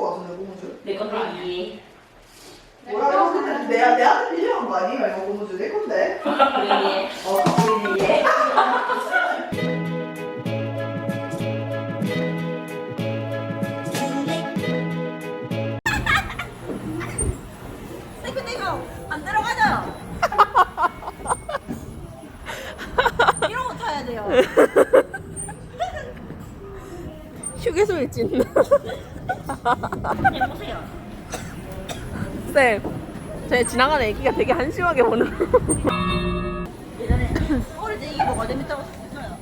것 같은데 고무줄. 내 건데 이해. 뭐라고 했을 때 내가 내한테 빌려간 거 아니야 이거 고무줄 내 건데. 이해. 어 우리는 얘. 근데 이거 안 들어가죠? 이런 거 타야 돼요. 휴게소 일진. 해 보세요. 쌤, 제 지나가는 애기가 되게 한심하게 보는. 예전에 어릴 때 이게 뭐가 재밌다고 했어요.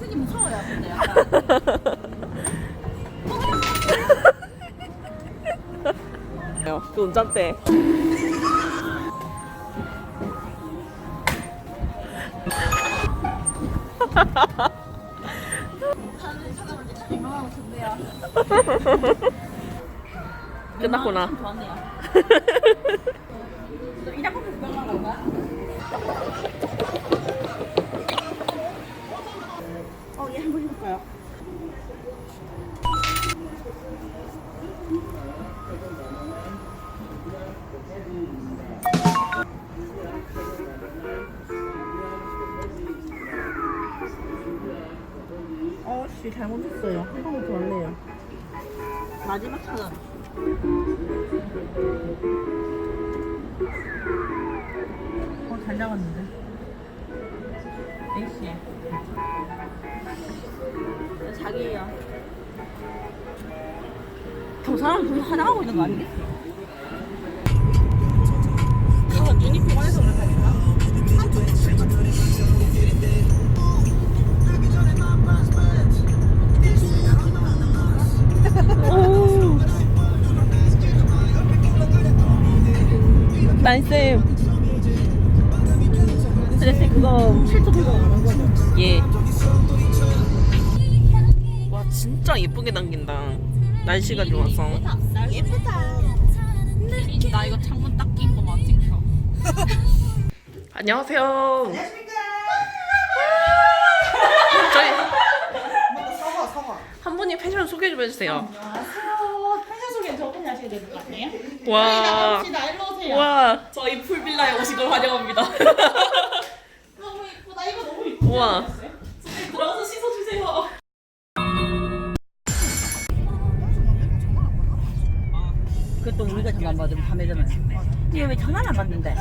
되게 무서워요, 근데 약간. 그 운전대. 끝났구나. 어씨 잘못했어요. 한 번만 더 할래요. 마지막 차단. 어, 잘 나갔는데. 에이씨. 자기예요. 저 사람 돈 하나 하고 있는 거 아니겠어? 나이쌤. 스트레스 그거 필터 들고 가는 거죠? 예. 와 진짜 예쁘게 당긴다. 날씨가 좋아서. 예쁘다. 나 이거 창문 딱 낀 거만 찍혀. 안녕하세요. 안녕하십니까. 저희 사과 사과. 한 분이 패션 소개 좀 해주세요. 안녕하세요. 패션 소개 저분이 하셔야 되는 거 아니에요? 와. 갑시다. 일로 오세요. 와. 저희 풀빌라에 오신 걸 환영합니다. 너무 이쁘다. 이거 너무 이쁘다. 우와. 들어가서 씻어주세요. 그것도 우리가 전화 안 받으면 밤에 전화. 얘왜 전화를 안 받는데?